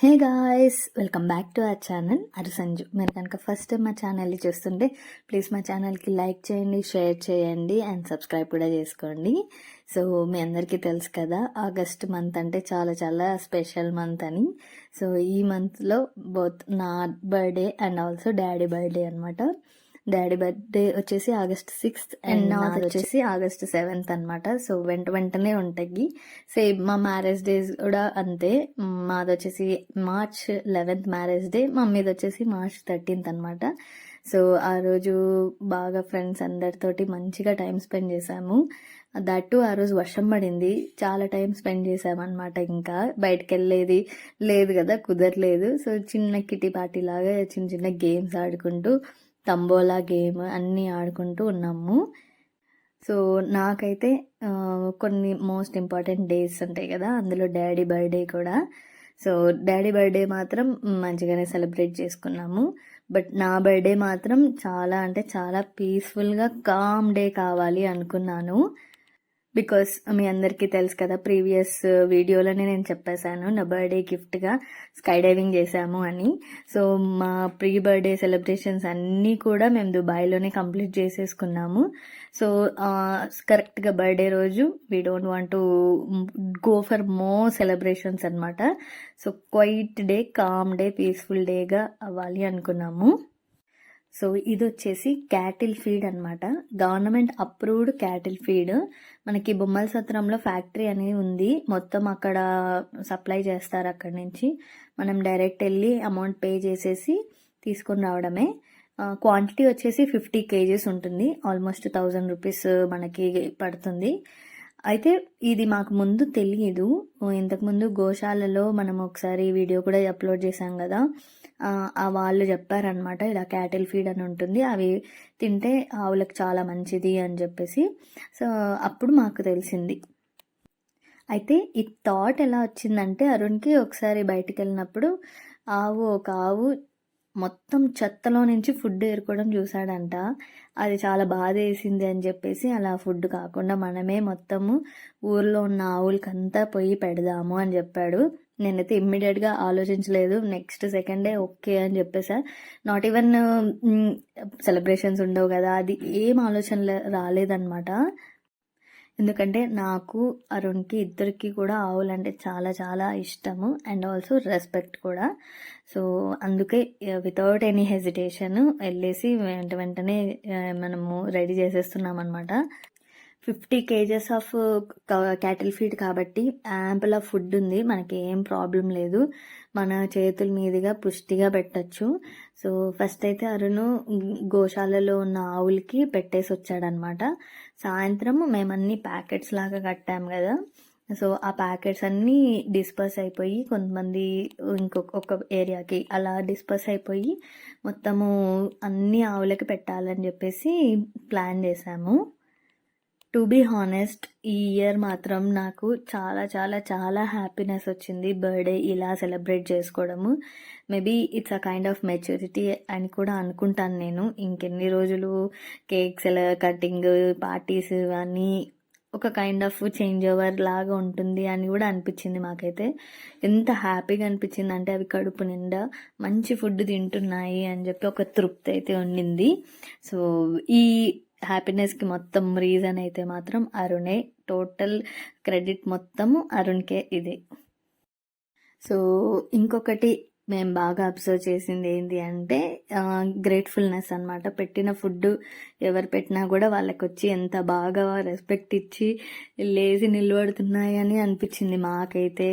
Hey guys welcome back to our channel Aru Sanju మీరు కనుక first time మా ఛానల్ని చూస్తుంటే ప్లీజ్ మా ఛానల్కి లైక్ చేయండి షేర్ చేయండి అండ్ సబ్స్క్రైబ్ కూడా చేసుకోండి. సో మీ అందరికీ తెలుసు కదా ఆగస్ట్ మంత్ అంటే చాలా చాలా స్పెషల్ మంత్ అని. సో ఈ మంత్లో బోత్ నా birthday and also daddy birthday అనమాట డాడీ బర్త్డే వచ్చేసి ఆగస్ట్ సిక్స్త్ అండ్ నాది వచ్చేసి ఆగస్ట్ సెవెంత్ అనమాట సో వెంట వెంటనే ఉంటాయి సేమ్ మా మ్యారేజ్ డేస్ కూడా అంతే. మాది వచ్చేసి మార్చ్ లెవెన్త్ మ్యారేజ్ డే మమ్మీది వచ్చేసి మార్చ్ థర్టీన్త్ అనమాట సో ఆ రోజు బాగా ఫ్రెండ్స్ అందరితోటి మంచిగా టైం స్పెండ్ చేసాము. దట్టు ఆ రోజు వర్షం పడింది. చాలా టైం స్పెండ్ చేసామన్నమాట ఇంకా. బయటకు వెళ్ళేది లేదు కదా కుదరలేదు. సో చిన్న కిటీ పార్టీ లాగా చిన్న చిన్న గేమ్స్ ఆడుకుంటూ తంబోలా గేమ్ అన్నీ ఆడుకుంటూ ఉన్నాము. సో నాకైతే కొన్ని మోస్ట్ ఇంపార్టెంట్ డేస్ ఉంటాయి కదా అందులో డాడీ బర్త్డే కూడా. సో డాడీ బర్త్డే మాత్రం మంచిగానే సెలబ్రేట్ చేసుకున్నాము. బట్ నా బర్త్డే మాత్రం చాలా అంటే చాలా పీస్ఫుల్గా కామ్ డే కావాలి అనుకున్నాను. బికాస్ uh, మీ అందరికీ తెలుసు కదా ప్రీవియస్ వీడియోలోనే uh, నేను చెప్పేశాను నా బర్త్డే గిఫ్ట్గా స్కై డైవింగ్ చేశాము అని. సో మా ప్రీ బర్త్డే సెలబ్రేషన్స్ అన్నీ కూడా మేము దుబాయ్లోనే కంప్లీట్ చేసేసుకున్నాము. సో కరెక్ట్గా బర్త్డే రోజు we don't want to go for more celebrations అనమాట so quiet day calm day peaceful డేగా అవ్వాలి అనుకున్నాము. సో ఇది వచ్చేసి క్యాటిల్ ఫీడ్ అన్నమాట. Government approved cattle feed. మనకి బొమ్మల సత్రంలో ఫ్యాక్టరీ అనేది ఉంది. మొత్తం అక్కడ సప్లై చేస్తారు అక్కడి నుంచి. మనం డైరెక్ట్ వెళ్ళి అమౌంట్ పే చేసేసి తీసుకొని రావడమే. క్వాంటిటీ వచ్చేసి ఫిఫ్టీ కేజీస్ ఉంటుంది. ఆల్మోస్ట్ థౌజండ్ రూపీస్ మనకి పడుతుంది. అయితే ఇది మాకు ముందు తెలియదు ఇంతకుముందు గోశాలలో మనం ఒకసారి వీడియో కూడా అప్లోడ్ చేశాం కదా. ఆ వాళ్ళు చెప్పారనమాట ఇలా క్యాటిల్ ఫీడ్ అని ఉంటుంది అవి తింటే ఆవులకు చాలా మంచిది అని చెప్పేసి. సో అప్పుడు మాకు తెలిసింది. అయితే ఈ థాట్ ఎలా వచ్చిందంటే అరుణ్కి ఒకసారి బయటికి వెళ్ళినప్పుడు ఆవు ఒక ఆవు మొత్తం చెత్తలో నుంచి ఫుడ్ ఏరుకోవడం చూశాడంట. అది చాలా బాధ వేసింది అని చెప్పేసి అలా ఫుడ్ కాకుండా మనమే మొత్తము ఊర్లో ఉన్న ఆవులకంతా పోయి పెడదాము అని చెప్పాడు. నేనైతే ఇమ్మీడియట్గా ఆలోచించలేదు. నెక్స్ట్ సెకండ్ డే ఓకే అని చెప్పేసా. నాట్ ఈవెన్ సెలబ్రేషన్స్ ఉండవు కదా. అది ఏం ఆలోచన రాలేదన్నమాట. ఎందుకంటే నాకు అరుణ్కి ఇద్దరికి కూడా ఆవులు అంటే చాలా చాలా ఇష్టము. అండ్ ఆల్సో రెస్పెక్ట్ కూడా. సో అందుకే వితౌట్ ఎనీ హెజిటేషన్ వెళ్ళేసి వెంట వెంటనే మనము రెడీ చేసేస్తున్నాం అనమాట fifty kgs of cattle feed కాబట్టి యాంపుల్ ఆఫ్ ఫుడ్ ఉంది. మనకి ఏం ప్రాబ్లం లేదు. మన చేతుల మీదుగా పుష్టిగా పెట్టచ్చు. సో ఫస్ట్ అయితే అరుణు గోశాలలో ఉన్న ఆవులకి పెట్టేసి వచ్చాడనమాట. సాయంత్రం మేము అన్ని ప్యాకెట్స్ లాగా కట్టాం కదా. సో ఆ ప్యాకెట్స్ అన్నీ డిస్పర్స్ అయిపోయి కొంతమంది ఇంకొక ఒక ఏరియాకి అలా డిస్పర్స్ అయిపోయి మొత్తము అన్ని ఆవులకి పెట్టాలని చెప్పేసి ప్లాన్ చేశాము టు బీ హానెస్ట్ ఈ ఇయర్ మాత్రం నాకు చాలా చాలా చాలా హ్యాపీనెస్ వచ్చింది బర్త్డే ఇలా సెలబ్రేట్ చేసుకోవడము. Maybe it's a kind of maturity అని కూడా అనుకుంటాను నేను. ఇంకెన్ని రోజులు కేక్స్ ఎలా కటింగ్ పార్టీస్ కానీ ఒక కైండ్ ఆఫ్ చేంజ్ ఓవర్ లాగా ఉంటుంది అని కూడా అనిపించింది మాకైతే. ఎంత హ్యాపీగా అనిపించింది అంటే అవి కడుపు నిండా మంచి ఫుడ్ తింటున్నాయి అని చెప్పి ఒక తృప్తి అయితే ఉండింది. సో ఈ హ్యాపీనెస్కి మొత్తం రీజన్ అయితే మాత్రం అరుణే. టోటల్ క్రెడిట్ మొత్తము అరుణ్కే ఇది. సో ఇంకొకటి మేము బాగా అబ్జర్వ్ చేసింది ఏంటి అంటే గ్రేట్ఫుల్నెస్ అనమాట పెట్టిన ఫుడ్ ఎవరు పెట్టినా కూడా వాళ్ళకి వచ్చి ఎంత బాగా రెస్పెక్ట్ ఇచ్చి లేచి నిలబడుతున్నాయి అని అనిపించింది మాకైతే.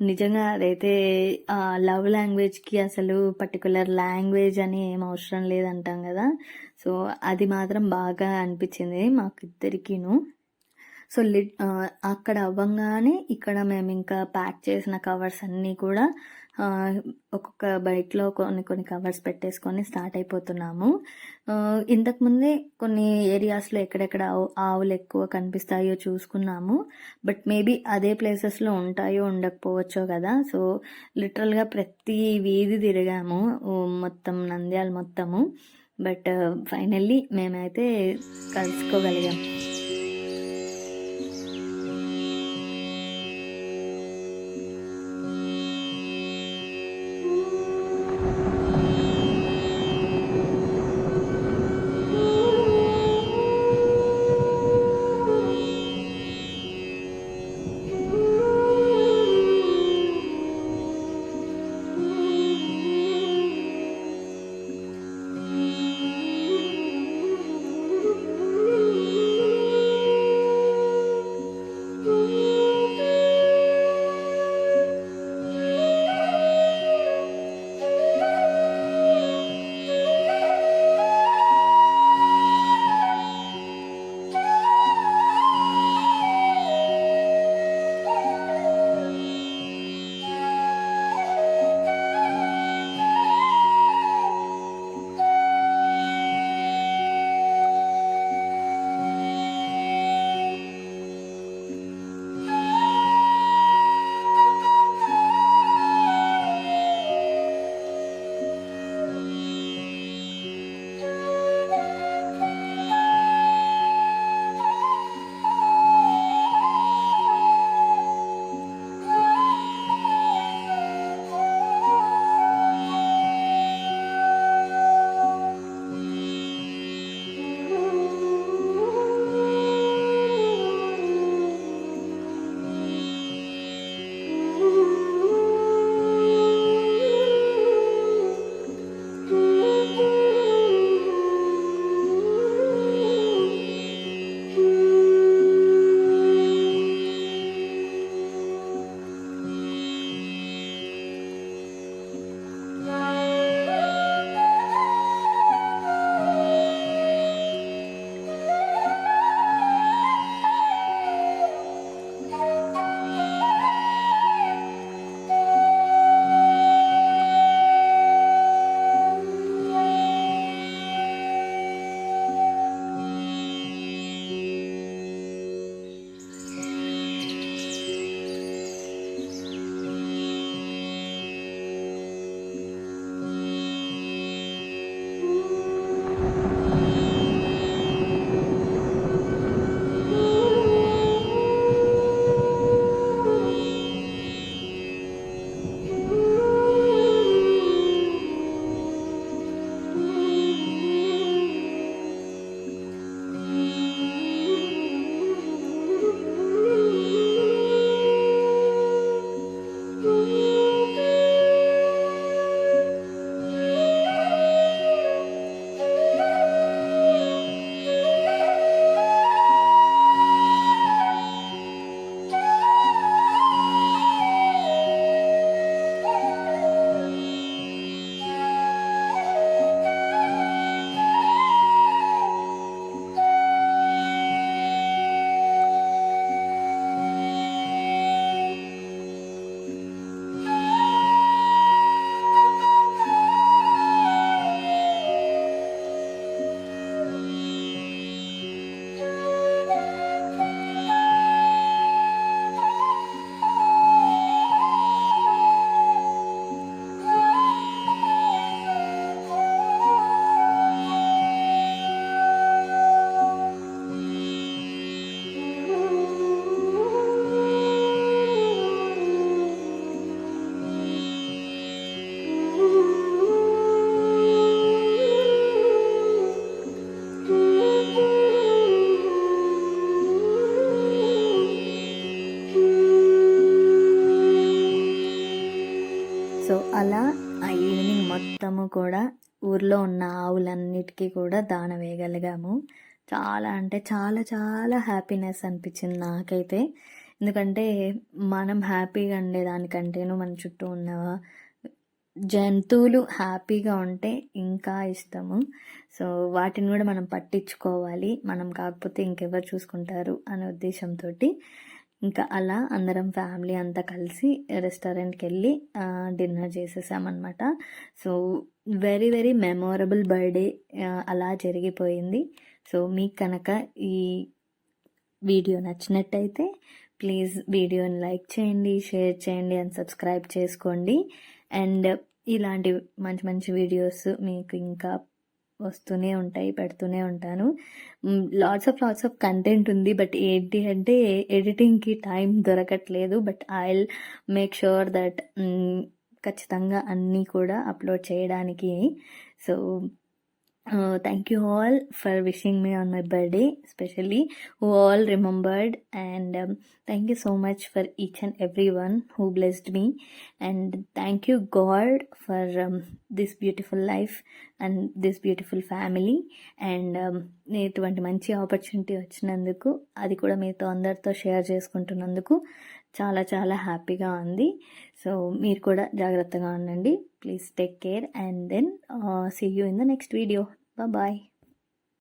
నిజంగా అదైతే లవ్ లాంగ్వేజ్కి అసలు పర్టికులర్ లాంగ్వేజ్ అని ఏం అవసరం లేదంటాం కదా. సో అది మాత్రం బాగా అనిపించింది మాకు ఇద్దరికీను సో లిట్ అక్కడ అవ్వంగానే ఇక్కడ మేము ఇంకా ప్యాక్ చేసిన కవర్స్ అన్నీ కూడా ఒక్కొక్క బైక్లో కొన్ని కొన్ని కవర్స్ పెట్టేసుకొని స్టార్ట్ అయిపోతున్నాము. ఇంతకుముందే కొన్ని ఏరియాస్లో ఎక్కడెక్కడ ఆవు- ఆవులు ఎక్కువ కనిపిస్తాయో చూసుకున్నాము. బట్ మేబీ అదే ప్లేసెస్లో ఉంటాయో ఉండకపోవచ్చో కదా. సో లిటరల్గా ప్రతి వీధి తిరిగాము. మొత్తం నంద్యాల మొత్తము. బట్ ఫైనల్లీ మేమైతే కలుసుకోగలిగాం. అలా ఆ ఈవినింగ్ మొత్తము కూడా ఊర్లో ఉన్న ఆవులన్నిటికీ కూడా దాన వేయగలిగాము. చాలా అంటే చాలా చాలా హ్యాపీనెస్ అనిపించింది నాకైతే. ఎందుకంటే మనం హ్యాపీగా ఉండేదానికంటేను మన చుట్టూ ఉన్న జంతువులు హ్యాపీగా ఉంటే ఇంకా ఇష్టము. సో వాటిని కూడా మనం పట్టించుకోవాలి. మనం కాకపోతే ఇంకెవరు చూసుకుంటారు అనే ఉద్దేశంతో ఇంకా అలా అందరం ఫ్యామిలీ అంతా కలిసి రెస్టారెంట్కి వెళ్ళి dinner చేసేసామన్నమాట. So very very memorable birthday అలా జరిగిపోయింది. సో మీకు కనుక ఈ వీడియో నచ్చినట్టయితే ప్లీజ్ వీడియోని లైక్ చేయండి షేర్ చేయండి అండ్ సబ్స్క్రైబ్ చేసుకోండి. అండ్ ఇలాంటి మంచి మంచి వీడియోస్ మీకు ఇంకా వస్తూనే ఉంటాయి పెడుతూనే ఉంటాను. Lots of lots of content ఉంది బట్ ఏంటి అంటే ఎడిటింగ్కి టైం దొరకట్లేదు. But I will make sure that ఖచ్చితంగా అన్నీ కూడా అప్లోడ్ చేయడానికి. So thank you all for wishing me on my birthday specially who all remembered and thank you so much for each and every one who blessed me and thank you God for this beautiful life and this beautiful family and ఇటువంటి మంచి opportunity వచ్చినందుకు అది కూడా మీతో అందరితో share చేసుకుంటున్నందుకు చాలా చాలా హ్యాపీగా ఉంది సో మీరు కూడా జాగ్రత్తగా ఉండండి please take care and then uh, see you in the next video. Bye bye